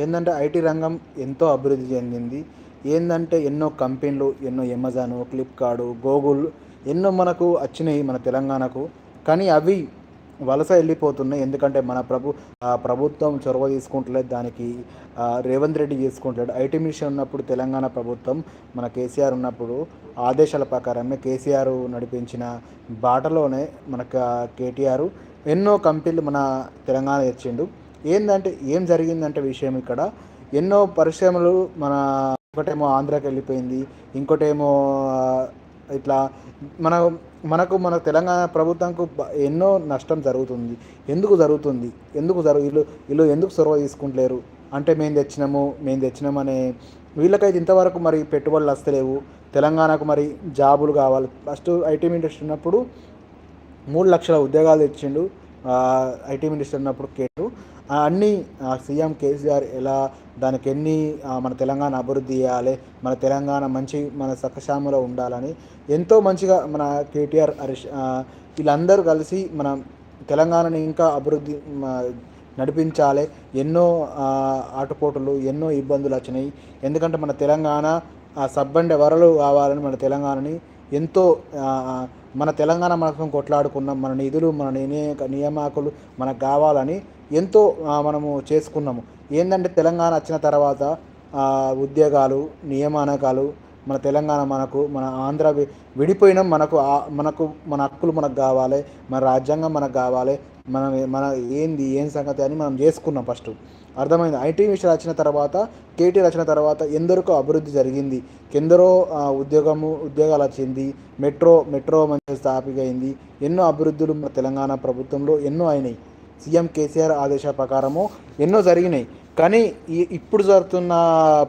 ఏంటంటే ఐటీ రంగం ఎంతో అభివృద్ధి చెందింది. ఏంటంటే ఎన్నో కంపెనీలు ఎన్నో అమెజాను ఫ్లిప్కార్డు గూగుల్ ఎన్నో మనకు వచ్చినాయి మన తెలంగాణకు. కానీ అవి వలస వెళ్ళిపోతున్నాయి. ఎందుకంటే మన ప్రభు ఆ ప్రభుత్వం చొరవ తీసుకుంటలేదు. దానికి రేవంత్ రెడ్డి చేసుకుంటాడు ఐటీ మిషన్ ఉన్నప్పుడు తెలంగాణ ప్రభుత్వం మన కేసీఆర్ ఉన్నప్పుడు ఆదేశాల ప్రకారమే కేసీఆర్ నడిపించిన బాటలోనే మనకు కేటీఆర్ ఎన్నో కంపెనీలు మన తెలంగాణ తెచ్చిండు. ఏంటంటే ఏం జరిగిందంటే విషయం ఇక్కడ. ఎన్నో పరిశ్రమలు మన ఒకటేమో ఆంధ్రాకి వెళ్ళిపోయింది ఇంకోటేమో ఇట్లా మన మనకు మన తెలంగాణ ప్రభుత్వంకు ఎన్నో నష్టం జరుగుతుంది. ఎందుకు జరుగుతుంది? ఎందుకు జరుగు వీళ్ళు వీళ్ళు ఎందుకు చొరవ తీసుకుంటలేరు? అంటే మేము తెచ్చినాము మేము తెచ్చినామనే వీళ్ళకైతే ఇంతవరకు మరి పెట్టుబడులు వస్తలేవు తెలంగాణకు మరి జాబులు కావాలి. ఫస్ట్ ఐటీ ఇండస్ట్రీ ఉన్నప్పుడు మూడు లక్షల ఉద్యోగాలు తెచ్చిండు. ఐటీ మినిస్టర్ ఉన్నప్పుడు కేటు అన్నీ అన్ని సీఎం కేసీఆర్ ఎలా దానికి ఎన్ని మన తెలంగాణ అభివృద్ధి చేయాలి మన తెలంగాణ మంచి మన సకశామలో ఉండాలని ఎంతో మంచిగా మన కేటీఆర్ హరీష్ వీళ్ళందరూ కలిసి మన తెలంగాణని ఇంకా అభివృద్ధి నడిపించాలి. ఎన్నో ఆటపోటులు ఎన్నో ఇబ్బందులు వచ్చినాయి. ఎందుకంటే మన తెలంగాణ ఆ వరలు కావాలని మన తెలంగాణని ఎంతో మన తెలంగాణ మనసం కొట్లాడుకున్నాం మన నిధులు మన నియామకులు మనకు కావాలని ఎంతో మనము చేసుకున్నాము. ఏంటంటే తెలంగాణ వచ్చిన తర్వాత ఉద్యోగాలు నియమానకాలు మన తెలంగాణ మనకు మన ఆంధ్ర వి- విడిపోయినాం. మనకు మనకు మన హక్కులు మనకు కావాలి మన రాజ్యాంగం మనకు కావాలి మనం మన ఏంది ఏం సంగతి అని మనం చేసుకున్నాం ఫస్ట్. అర్థమైంది. ఐటీ మిషన్ వచ్చిన తర్వాత కేటీ వచ్చిన తర్వాత ఎందరికో అభివృద్ధి జరిగింది. ఎందరో ఉద్యోగము ఉద్యోగాలు వచ్చింది. మెట్రో మెట్రో మంచి స్థాపిక అయింది ఎన్నో అభివృద్ధులు మన తెలంగాణ ప్రభుత్వంలో ఎన్నో అయినాయి. సీఎం కేసీఆర్ ఆదేశ ప్రకారము ఎన్నో జరిగినాయి. కానీ ఈ ఇప్పుడు జరుగుతున్న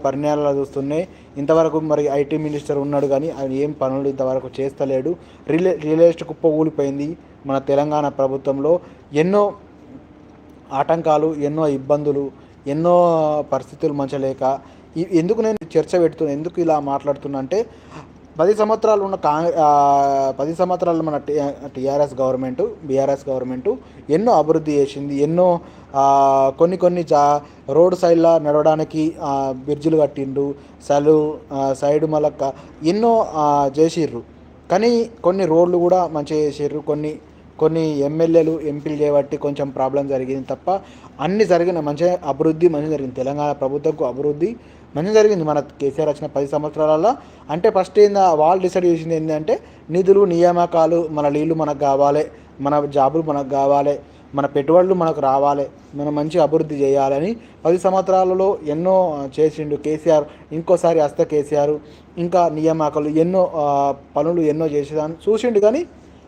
పరిణామాలు చూస్తున్నాయి. ఇంతవరకు మరి ఐటీ మినిస్టర్ ఉన్నాడు కానీ ఆయన ఏం పనులు ఇంతవరకు చేస్తలేడు. రియల్ రియల్ ఎస్టేట్ కుప్ప ఊలిపోయింది మన తెలంగాణ ప్రభుత్వంలో. ఎన్నో ఆటంకాలు ఎన్నో ఇబ్బందులు ఎన్నో పరిస్థితులు మంచలేక ఎందుకు నేను చర్చ పెడుతున్నా ఎందుకు ఇలా మాట్లాడుతున్నా అంటే పది సంవత్సరాలు ఉన్న కాంగ్రెస్ పది సంవత్సరాలు మన టీఆర్ఎస్ గవర్నమెంట్ బీఆర్ఎస్ గవర్నమెంట్ ఎన్నో అభివృద్ధి చేసింది ఎన్నో కొన్ని కొన్ని జా రోడ్ సైడ్లో నడవడానికి బ్రిడ్జిలు కట్టిండు సలు సైడ్ మలక్క ఎన్నో చేసిర్రు. కానీ కొన్ని రోడ్లు కూడా మంచిగా చేసిర్రు కొన్ని కొన్ని ఎమ్మెల్యేలు ఎంపీలు చేయబట్టి కొంచెం ప్రాబ్లం జరిగింది తప్ప అన్ని జరిగిన మంచిగా అభివృద్ధి మంచి జరిగింది. తెలంగాణ ప్రభుత్వంకు అభివృద్ధి మంచి జరిగింది మన కేసీఆర్ వచ్చిన పది సంవత్సరాలలో. అంటే ఫస్ట్ ఏంది వాళ్ళు డిసైడ్ చేసింది ఏంటంటే నిధులు నియామకాలు మన నీళ్ళు మనకు కావాలి మన జాబులు మనకు కావాలి మన పెట్టుబడులు మనకు రావాలి మనం మంచి అభివృద్ధి చేయాలని పది సంవత్సరాలలో ఎన్నో చేసిండు కేసీఆర్. ఇంకోసారి హస్త కేసీఆర్ ఇంకా నియామకాలు ఎన్నో పనులు ఎన్నో చేసేదాన్ని చూసిండు కానీ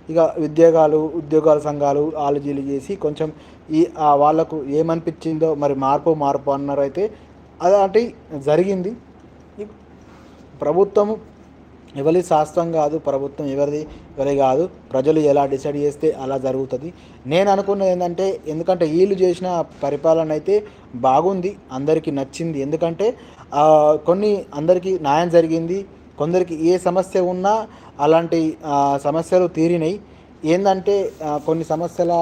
ఇక ఉద్యోగాలు ఉద్యోగాల సంఘాలు ఆలోచనలు చేసి కొంచెం ఈ ఆ వాళ్ళకు ఏమనిపించిందో మరి మార్పు మార్పు అన్నారు అయితే అలాంటి జరిగింది. ప్రభుత్వం ఎవరి శాస్త్రం కాదు ప్రభుత్వం ఎవరిది ఎవరి కాదు ప్రజలు ఎలా డిసైడ్ చేస్తే అలా జరుగుతుంది. నేను అనుకున్నది ఏంటంటే ఎందుకంటే వీళ్ళు చేసిన పరిపాలన అయితే బాగుంది అందరికీ నచ్చింది. ఎందుకంటే కొన్ని అందరికీ న్యాయం జరిగింది కొందరికి ఏ సమస్య ఉన్నా అలాంటి సమస్యలు తీరినాయి. ఏంటంటే కొన్ని సమస్యల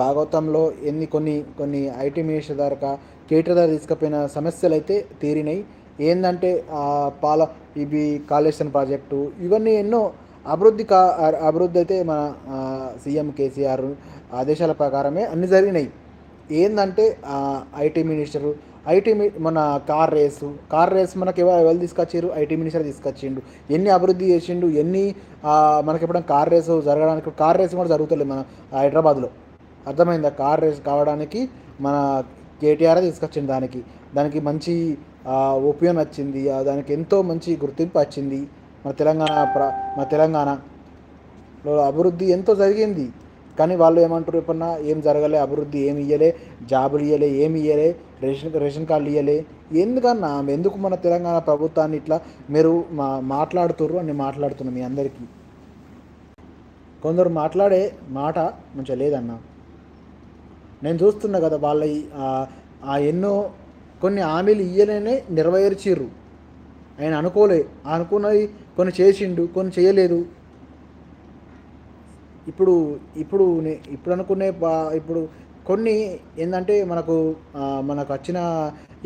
భాగవతంలో ఎన్ని కొన్ని కొన్ని ఐటీ మినిస్టర్ దాకా కేటర్ దాకా తీసుకుపోయిన సమస్యలు అయితే తీరినాయి ఏంటంటే పాల ఇవి కాళేశ్వరం ప్రాజెక్టు ఇవన్నీ ఎన్నో అభివృద్ధి కా అభివృద్ధి అయితే మన సీఎం కేసీఆర్ ఆదేశాల ప్రకారమే అన్ని జరిగినాయి. ఏంటంటే ఐటీ మినిస్టరు ఐటీ మన కార్ రేసు కార్ రేస్ మనకి ఎవరు తీసుకొచ్చారు ఐటీ మినిస్టర్ తీసుకొచ్చిండు. ఎన్ని అభివృద్ధి చేసిండు? ఎన్ని మనకి ఎప్పుడైనా కార్ రేసు జరగడానికి కార్ రేస్ కూడా జరుగుతుంది మన హైదరాబాద్లో. అర్థమైందా? కార్ రేస్ కావడానికి మన కేటీఆర్ తీసుకొచ్చింది దానికి. దానికి మంచి ఒపీనియన్ వచ్చింది. దానికి ఎంతో మంచి గుర్తింపు వచ్చింది. మన తెలంగాణ ప్ర మన తెలంగాణలో అభివృద్ధి ఎంతో జరిగింది. కానీ వాళ్ళు ఏమంటారు ఎప్పుడన్నా? ఏం జరగలే అభివృద్ధి ఏమి ఇయ్యలే జాబులు ఇయ్యలే ఏమి ఇయ్యలే రేషన్ రేషన్ కార్డులు ఇయ్యలే. ఎందుకన్నా? ఎందుకు మన తెలంగాణ ప్రభుత్వాన్ని ఇట్లా మీరు మా మాట్లాడుతుర్రు అని మాట్లాడుతున్నాం మీ అందరికీ. కొందరు మాట్లాడే మాట మంచిగా లేదన్నా. నేను చూస్తున్నా కదా వాళ్ళ ఆ- ఆ ఎన్నో కొన్ని హామీలు ఇయ్యలేనే నెరవేర్చిర్రు ఆయన అనుకోలే. అనుకున్నది కొన్ని చేసిండు కొన్ని చేయలేదు. ఇప్పుడు ఇప్పుడు నే- ఇప్పుడు అనుకునే ఇప్పుడు కొన్ని ఏంటంటే మనకు మనకు వచ్చిన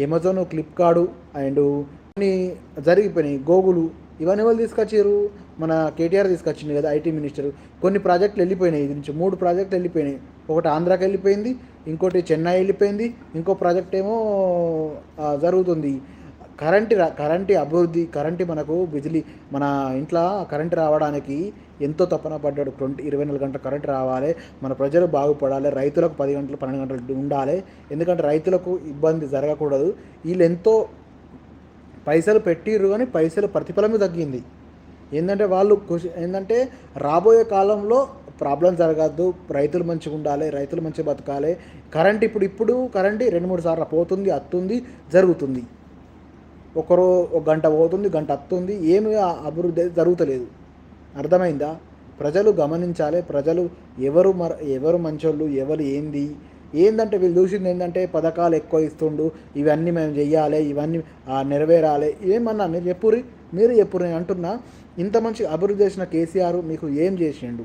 అమెజాన్ ఫ్లిప్కార్డు అండ్ కొన్ని జరిగిపోయినాయి. గోగులు ఇవన్నీ వాళ్ళు తీసుకొచ్చారు మన కేటీఆర్ తీసుకొచ్చింది కదా ఐటీ మినిస్టర్. కొన్ని ప్రాజెక్టులు వెళ్ళిపోయినాయి. ఇది నుంచి మూడు ప్రాజెక్టులు వెళ్ళిపోయినాయి. ఒకటి ఆంధ్రాకి వెళ్ళిపోయింది ఇంకోటి చెన్నై వెళ్ళిపోయింది ఇంకో ప్రాజెక్ట్ ఏమో జరుగుతుంది. కరెంటు రా కరెంటు అభివృద్ధి కరెంటు మనకు బిజిలీ మన ఇంట్లో కరెంటు రావడానికి ఎంతో తపన పడ్డాడు. ట్వంటీ ఇరవై నాలుగు గంటల కరెంటు రావాలి మన ప్రజలు బాగుపడాలి రైతులకు పది గంటలు పన్నెండు గంటలు ఉండాలి. ఎందుకంటే రైతులకు ఇబ్బంది జరగకూడదు. వీళ్ళు ఎంతో పైసలు పెట్టిర్రు కానీ పైసలు ప్రతిఫలమే తగ్గింది. ఏంటంటే వాళ్ళు కృషి ఏంటంటే రాబోయే కాలంలో ప్రాబ్లం జరగద్దు. రైతులు మంచిగా ఉండాలి రైతులు మంచిగా బతకాలి. కరెంట్ ఇప్పుడు ఇప్పుడు కరెంట్ రెండు మూడు సార్లు పోతుంది అత్తుంది జరుగుతుంది. ఒకరో ఒక గంట పోతుంది గంట అత్తుంది ఏమి అభివృద్ధి జరుగుతలేదు. అర్థమైందా? ప్రజలు గమనించాలి ప్రజలు ఎవరు మర ఎవరు మంచోళ్ళు ఎవరు ఏంది? ఏందంటే వీళ్ళు చూసింది ఏంటంటే పథకాలు ఎక్కువ ఇస్తుండు ఇవన్నీ మేము చెయ్యాలి ఇవన్నీ నెరవేరాలి. ఏమన్నా మీరు చెప్పురి మీరు చెప్పురు నేను అంటున్నా ఇంత మంచి అభివృద్ధి చేసిన కేసీఆర్ మీకు ఏం చేసిండు?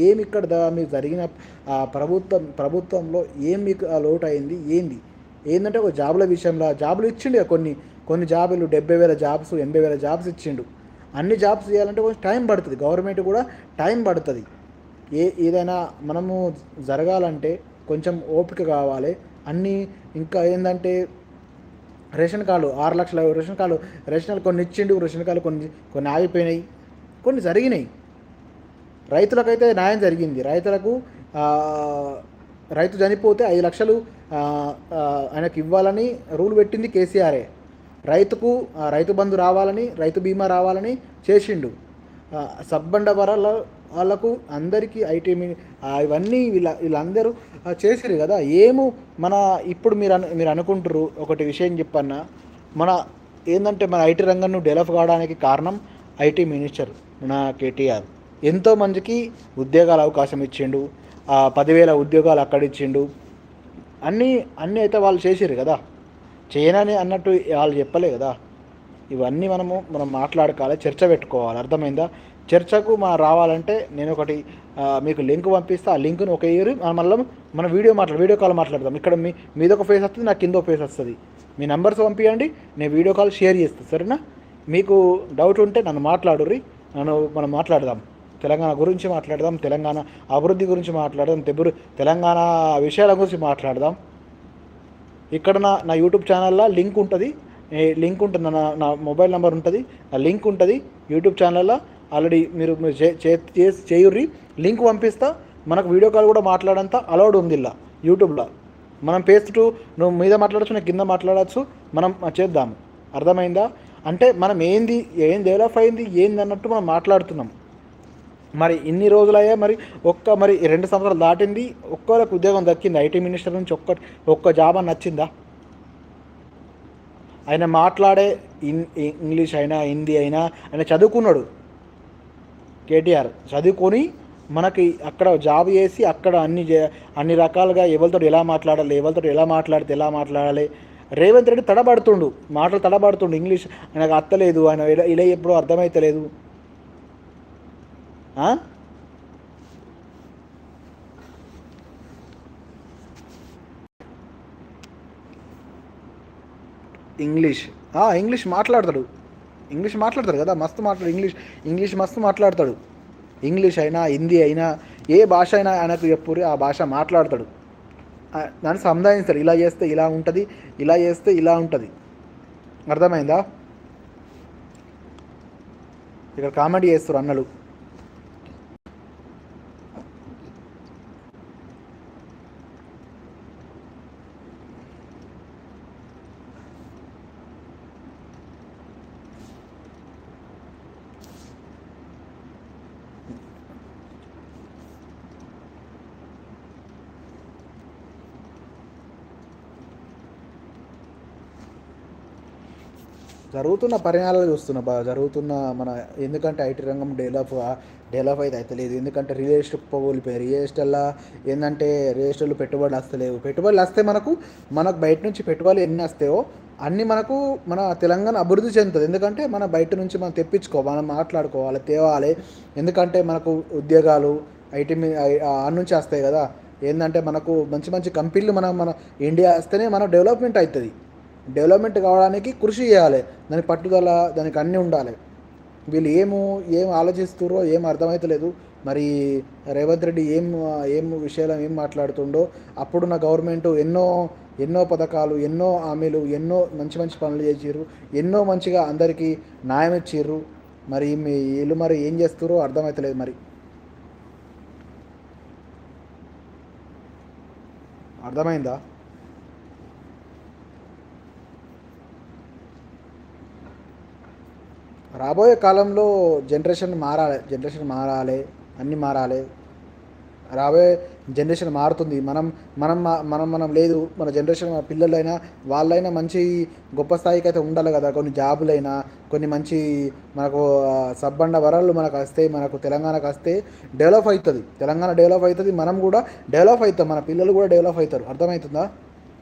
ఏమి ఇక్కడ దా- మీకు జరిగిన ఆ ప్రభుత్వం ప్రభుత్వంలో ఏం మీకు ఆ లోటు అయింది? ఏంది? ఏంటంటే ఒక జాబుల విషయంలో జాబులు ఇచ్చిండే కొన్ని కొన్ని జాబులు డెబ్బై వేల జాబ్స్ ఎనభై వేల జాబ్స్ ఇచ్చిండు. అన్ని జాబ్స్ చేయాలంటే కొంచెం టైం పడుతుంది. గవర్నమెంట్ కూడా టైం పడుతుంది. ఏ ఏదైనా మనము జరగాలంటే కొంచెం ఓపిక కావాలి. అన్నీ ఇంకా ఏంటంటే రేషన్ కార్డు ఆరు లక్షల రేషన్ కార్డు రేషన్ కార్డు కొన్ని ఇచ్చిండు రేషన్ కార్డు కొన్ని కొన్ని ఆగిపోయినాయి. కొన్ని జరిగినాయి. రైతులకైతే న్యాయం జరిగింది. రైతులకు రైతు చనిపోతే ఐదు లక్షలు ఆయనకు ఆయనకి ఇవ్వాలని రూల్ పెట్టింది కేసీఆరే. రైతుకు రైతు బంధు రావాలని రైతు బీమా రావాలని చేసిండు. సబ్బండ వరాల వాళ్ళకు అందరికీ ఐటీ మీ ఇవన్నీ వీళ్ళ వీళ్ళందరూ చేసిరు కదా. ఏమో మన ఇప్పుడు మీరు అను మీరు అనుకుంటారు ఒకటి విషయం చెప్పన్నా. మన ఏంటంటే మన ఐటీ రంగం డెవలప్ కావడానికి కారణం ఐటీ మినిస్టర్ మన కేటీఆర్. ఎంతో మందికి ఉద్యోగాల అవకాశం ఇచ్చిండు. పదివేల ఉద్యోగాలు అక్కడ ఇచ్చిండు. అన్నీ అన్నీ అయితే వాళ్ళు చేసిరు కదా. చేయనని అన్నట్టు వాళ్ళు చెప్పలే కదా. ఇవన్నీ మనము మనం మాట్లాడుకోవాలి చర్చ పెట్టుకోవాలి. అర్థమైందా? చర్చకు మా రావాలంటే నేను ఒకటి మీకు లింక్ పంపిస్తే. ఆ లింక్ను ఒక ఇయర్ మళ్ళీ మన వీడియో మాట్లా వీడియో కాల్ మాట్లాడదాం. ఇక్కడ మీ మీద ఒక ఫేస్ వస్తుంది నాకు కింద ఒక ఫేస్ వస్తుంది. మీ నెంబర్స్ పంపించండి నేను వీడియో కాల్ షేర్ చేస్తాను సరేనా? మీకు డౌట్ ఉంటే నన్ను మాట్లాడుర్రి. నన్ను మనం మాట్లాడదాం. తెలంగాణ గురించి మాట్లాడదాం తెలంగాణ అభివృద్ధి గురించి మాట్లాడదాం తెబురు తెలంగాణ విషయాల గురించి మాట్లాడదాం. ఇక్కడ నా నా యూట్యూబ్ ఛానల్లో లింక్ ఉంటుంది. లింక్ ఉంటుంది నా నా మొబైల్ నెంబర్ ఉంటుంది. ఆ లింక్ ఉంటుంది యూట్యూబ్ ఛానల్లో ఆల్రెడీ మీరు చే- చే- చేసి చేయుర్రి. లింక్ పంపిస్తా. మనకు వీడియో కాల్ కూడా మాట్లాడంత అలౌడ్ ఉంది ఇలా యూట్యూబ్లో మనం పేస్ట్ టు నువ్వు మీద మాట్లాడచ్చు నేను కింద మాట్లాడచ్చు. మనం చేద్దాము అర్థమైందా? అంటే మనం ఏంది ఏం డెవలప్ అయింది ఏంది అన్నట్టు మనం మాట్లాడుతున్నాం. మరి ఇన్ని రోజులయ్యా మరి ఒక్క మరి రెండు సంవత్సరాలు దాటింది ఒక్కరికి ఉద్యోగం దక్కింది? ఐటీ మినిస్టర్ నుంచి ఒక్క ఒక్క జాబ్ అని నచ్చిందా? ఆయన మాట్లాడే ఇన్ ఇంగ్లీష్ అయినా హిందీ అయినా ఆయన చదువుకున్నాడు. కేటీఆర్ చదువుకొని మనకి అక్కడ జాబ్ చేసి అక్కడ అన్ని అన్ని రకాలుగా ఎవరితో ఎలా మాట్లాడాలి ఎవరితో ఎలా మాట్లాడితే ఎలా మాట్లాడాలి. రేవంత్ రెడ్డి తడబడుతుండు మాటలు తడబడుతుండు ఇంగ్లీష్ ఆయనకు అత్తలేదు ఆయన ఇలా ఇలా ఎప్పుడూ అర్థమైతలేదు. ఇంగ్లీష్. ఇంగ్లీష్ మాట్లాడతాడు. ఇంగ్లీష్ మాట్లాడతాడు కదా మస్తు మాట్లాడు ఇంగ్లీష్ ఇంగ్లీష్ మస్తు మాట్లాడతాడు. ఇంగ్లీష్ అయినా హిందీ అయినా ఏ భాష అయినా ఆయనకు చెప్పురి ఆ భాష మాట్లాడతాడు. దాన్ని సంధానిస్తాడు. ఇలా చేస్తే ఇలా ఉంటుంది ఇలా చేస్తే ఇలా ఉంటుంది. అర్థమైందా? ఇక్కడ కామెడీ చేస్తారు అన్నలు. జరుగుతున్న పరిణామాలు చూస్తున్నా బాగా జరుగుతున్న మన ఎందుకంటే ఐటీ రంగం డెవలప్ డెవలప్ అయితే అవుతలేదు ఎందుకంటే రియల్ ఎస్టేట్ పోగొలిపోయి రియల్ ఎస్టేట్లో ఏంటంటే రియల్ ఎస్టేట్లో పెట్టుబడులు వస్తలేవు. పెట్టుబడులు వస్తే మనకు మనకు బయట నుంచి పెట్టుబడులు ఎన్ని వస్తాయో అన్నీ మనకు మన తెలంగాణ అభివృద్ధి చెందుతుంది. ఎందుకంటే మన బయట నుంచి మనం తెప్పించుకోవాలి మనం మాట్లాడుకోవాలి తేవాలి. ఎందుకంటే మనకు ఉద్యోగాలు ఐటీ మీద ఆ నుంచి వస్తాయి కదా. ఏంటంటే మనకు మంచి మంచి కంపెనీలు మనం మన ఇండియా వస్తేనే మన డెవలప్మెంట్ అవుతుంది. డెవలప్మెంట్ కావడానికి కృషి చేయాలి. దానికి పట్టుదల దానికి అన్నీ ఉండాలి. వీళ్ళు ఏము ఏం ఆలోచిస్తుర్రో ఏం అర్థమవుతలేదు మరి రేవంత్ రెడ్డి ఏం ఏం విషయాలు ఏం మాట్లాడుతుండో అప్పుడున్న గవర్నమెంట్ ఎన్నో ఎన్నో పథకాలు ఎన్నో హామీలు ఎన్నో మంచి మంచి పనులు చేసిర్రు ఎన్నో మంచిగా అందరికీ న్యాయం ఇచ్చిర్రు. మరి మీ వీళ్ళు మరి ఏం చేస్తారో అర్థమవుతలేదు మరి. అర్థమైందా? రాబోయే కాలంలో జనరేషన్ మారాలి జనరేషన్ మారాలి అన్నీ మారాలి. రాబోయే జనరేషన్ మారుతుంది. మనం మనం మనం మనం లేదు. మన జనరేషన్ మన పిల్లలైనా వాళ్ళైనా మంచి గొప్ప స్థాయికి అయితే ఉండాలి కదా. కొన్ని జాబులైనా కొన్ని మంచి మనకు సబ్బండ వరాలు మనకు వస్తే మనకు తెలంగాణకు వస్తే డెవలప్ అవుతుంది. తెలంగాణ డెవలప్ అవుతుంది. మనం కూడా డెవలప్ అవుతాం. మన పిల్లలు కూడా డెవలప్ అవుతారు. అర్థమవుతుందా?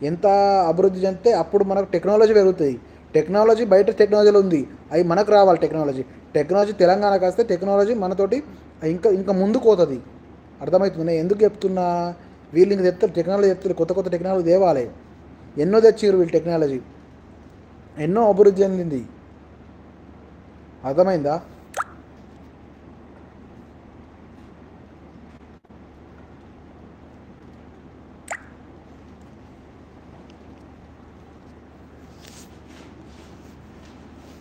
ఎంత అభివృద్ధి చెందితే అప్పుడు మనకు టెక్నాలజీ పెరుగుతుంది టెక్నాలజీ బయట టెక్నాలజీలో ఉంది. అవి మనకు రావాలి టెక్నాలజీ. టెక్నాలజీ తెలంగాణకు వస్తే టెక్నాలజీ మనతోటి ఇంకా ఇంకా ముందుకు పోతుంది. అర్థమవుతుంది నేను ఎందుకు చెప్తున్నా? వీళ్ళు ఇంకా చెప్తారు టెక్నాలజీ చెప్తారు కొత్త కొత్త టెక్నాలజీ దేవాలే ఎన్నో తెచ్చిర్రు వీళ్ళు టెక్నాలజీ. ఎన్నో అభివృద్ధి చెందింది. అర్థమైందా?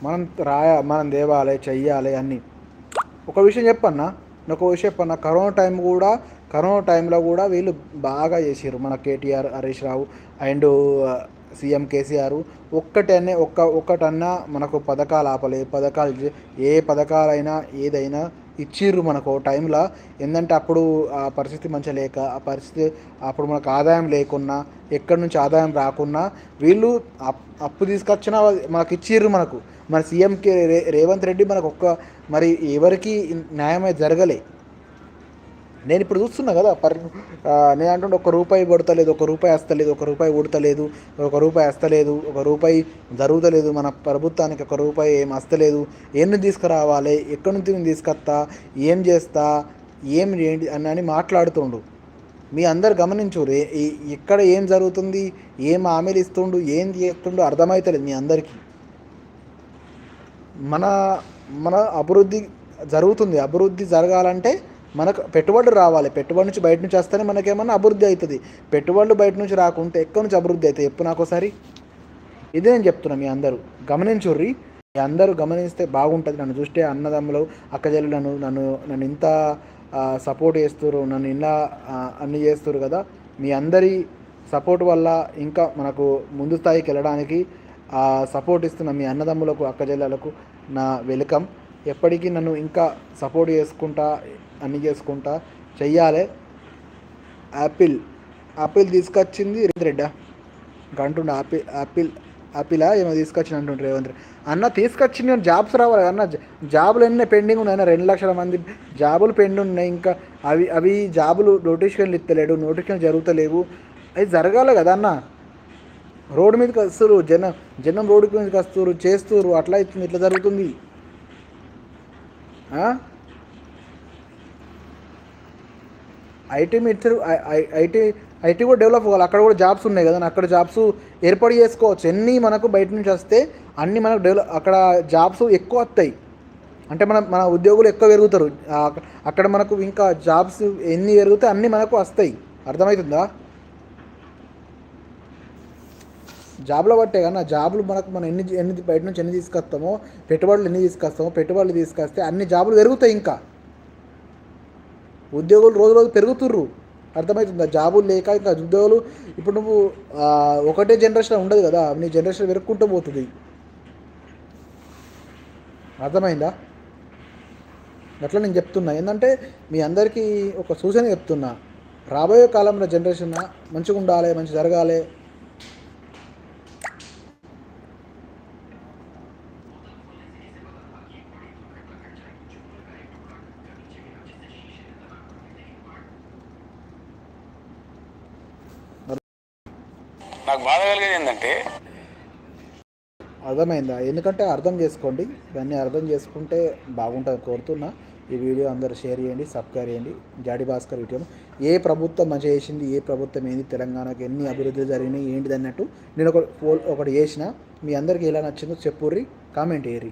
మనం రాయ మనం దేవాలి చెయ్యాలి అన్నీ. ఒక విషయం చెప్పన్నా? ఒక విషయం చెప్పన్నా? కరోనా టైం కూడా కరోనా టైంలో కూడా వీళ్ళు బాగా చేసారు మన కేటీఆర్ హరీష్ రావు అండ్ సీఎం కేసీఆర్ ఒక్కటనే ఒక్క ఒక్కటన్నా మనకు పథకాలు ఆపలే. పథకాలు ఏ పథకాలైనా ఏదైనా ఇచ్చిర్రు మనకు టైంలో. ఏంటంటే అప్పుడు ఆ పరిస్థితి మంచిగా లేక ఆ పరిస్థితి అప్పుడు మనకు ఆదాయం లేకున్నా ఎక్కడి నుంచి ఆదాయం రాకున్నా వీళ్ళు అప్- అప్పు తీసుకొచ్చిన మనకు ఇచ్చిర్రు మనకు. మన సీఎం కే రే రేవంత్ రెడ్డి మనకు ఒక్క మరి ఎవరికి న్యాయమే జరగలే. నేను ఇప్పుడు చూస్తున్నా కదా పర్ నేను అంటుండే ఒక రూపాయి కొడతలేదు ఒక రూపాయి వస్తలేదు ఒక రూపాయి కొడతలేదు ఒక రూపాయి వస్తలేదు ఒక రూపాయి జరుగుతలేదు మన ప్రభుత్వానికి ఒక రూపాయి ఏం వస్తలేదు. ఎన్ని తీసుకురావాలి? ఎక్కడి నుంచి నేను తీసుకొస్తా? ఏం చేస్తా? ఏం ఏంటి? అని అని మాట్లాడుతుండు. మీ అందరు గమనించు రే ఇక్కడ ఎక్కడ ఏం జరుగుతుంది? ఏం హామీలు ఇస్తుండు? ఏం చేస్తుండో? అర్థమవుతలేదు మీ అందరికీ. మన మన అభివృద్ధి జరుగుతుంది. అభివృద్ధి జరగాలంటే మనకు పెట్టుబడులు రావాలి. పెట్టుబడి నుంచి బయట నుంచి వస్తేనే మనకేమన్నా అభివృద్ధి అవుతుంది. పెట్టుబడులు బయట నుంచి రాకుంటే ఎక్కడి నుంచి అభివృద్ధి అవుతాయి ఎప్పు నాకోసారి ఒకసారి. ఇదే నేను చెప్తున్నా మీ అందరూ. గమనించుర్రి. మీ అందరూ గమనిస్తే బాగుంటుంది. నన్ను చూస్తే అన్నదమ్ములు అక్కజల్లు నన్ను నన్ను ఇంత సపోర్ట్ చేస్తారు నన్ను ఇలా అన్ని చేస్తారు కదా. మీ అందరి సపోర్ట్ వల్ల ఇంకా మనకు ముందు స్థాయికి వెళ్ళడానికి సపోర్ట్ ఇస్తున్న మీ అన్నదమ్ములకు అక్కజల్లకు నా వెల్కమ్ ఎప్పటికీ నన్ను ఇంకా సపోర్ట్ చేసుకుంటా అన్ని చేసుకుంటా చెయ్యాలి. యాపిల్ యాపిల్ తీసుకొచ్చింది రేవంత్ రెడ్డా. అంటుండే ఆపిల్ ఆపిల్ ఆపిలా ఏమో తీసుకొచ్చిన అంటుండ్రు రేవంత్ రెడ్డి. అన్న తీసుకొచ్చింది జాబ్స్ రావాలి. అన్న జాబులు ఎన్ని పెండింగ్ ఉన్నాయి అన్న? రెండు లక్షల మంది జాబులు పెండింగ్ ఉన్నాయి ఇంకా. అవి అవి జాబులు నోటిఫికేషన్లు ఇస్తలేడు నోటిఫికేషన్ జరుగుతలేవు. అవి జరగాలి కదా అన్న. రోడ్డు మీదకి వస్తారు జనం జనం రోడ్డు మీదకి వస్తారు చేస్తారు అట్లా ఇట్లా జరుగుతుంది ఆ? ఐటీ మిత్రు ఐటీ ఐటీ కూడా డెవలప్ అవ్వాలి అక్కడ కూడా జాబ్స్ ఉన్నాయి కదా అక్కడ జాబ్స్ ఏర్పాటు చేసుకోవచ్చు. ఎన్ని మనకు బయట నుంచి వస్తే అన్ని మనకు డెవలప్ అక్కడ జాబ్స్ ఎక్కువ వస్తాయి. అంటే మన మన ఉద్యోగులు ఎక్కువ పెరుగుతారు. అక్కడ మనకు ఇంకా జాబ్స్ ఎన్ని పెరిగితే అన్నీ మనకు వస్తాయి. అర్థమవుతుందా? జాబ్లో బట్టే కానీ జాబులు మనకు మనం ఎన్ని ఎన్ని బయట నుంచి ఎన్ని తీసుకొస్తామో పెట్టుబడులు ఎన్ని తీసుకొస్తామో పెట్టుబడులు తీసుకొస్తే అన్ని జాబులు పెరుగుతాయి ఇంకా. ఉద్యోగులు రోజు రోజు పెరుగుతుర్రు. అర్థమవుతుందా? జాబులు లేక ఇంకా ఉద్యోగులు ఇప్పుడు నువ్వు ఒకటే జనరేషన్ ఉండదు కదా నీ జనరేషన్ పెరుగుకుంటూ పోతుంది. అర్థమైందా? అట్లా నేను చెప్తున్నా. ఏంటంటే మీ అందరికీ ఒక సూచన చెప్తున్నా. రాబోయే కాలంలో జనరేషన్ మంచిగా ఉండాలి మంచి జరగాలి నాకు బాధ కలిగేది ఏంటంటే అర్థమైందా? ఎందుకంటే అర్థం చేసుకోండి. దాన్ని అర్థం చేసుకుంటే బాగుంటుంది కోరుతున్నా. ఈ వీడియో అందరూ షేర్ చేయండి సబ్స్క్రైబ్ చేయండి. జాడి భాస్కర్ యూట్యూబ్ ఏ ప్రభుత్వం మంచి చేసింది ఏ ప్రభుత్వం ఏంది తెలంగాణకి ఎన్ని అభివృద్ధులు జరిగినాయి ఏంటిది అన్నట్టు నేను ఒక ఒకటి చేసిన. మీ అందరికీ ఎలా నచ్చిందో చెప్పుర్రి కామెంట్ చేయరి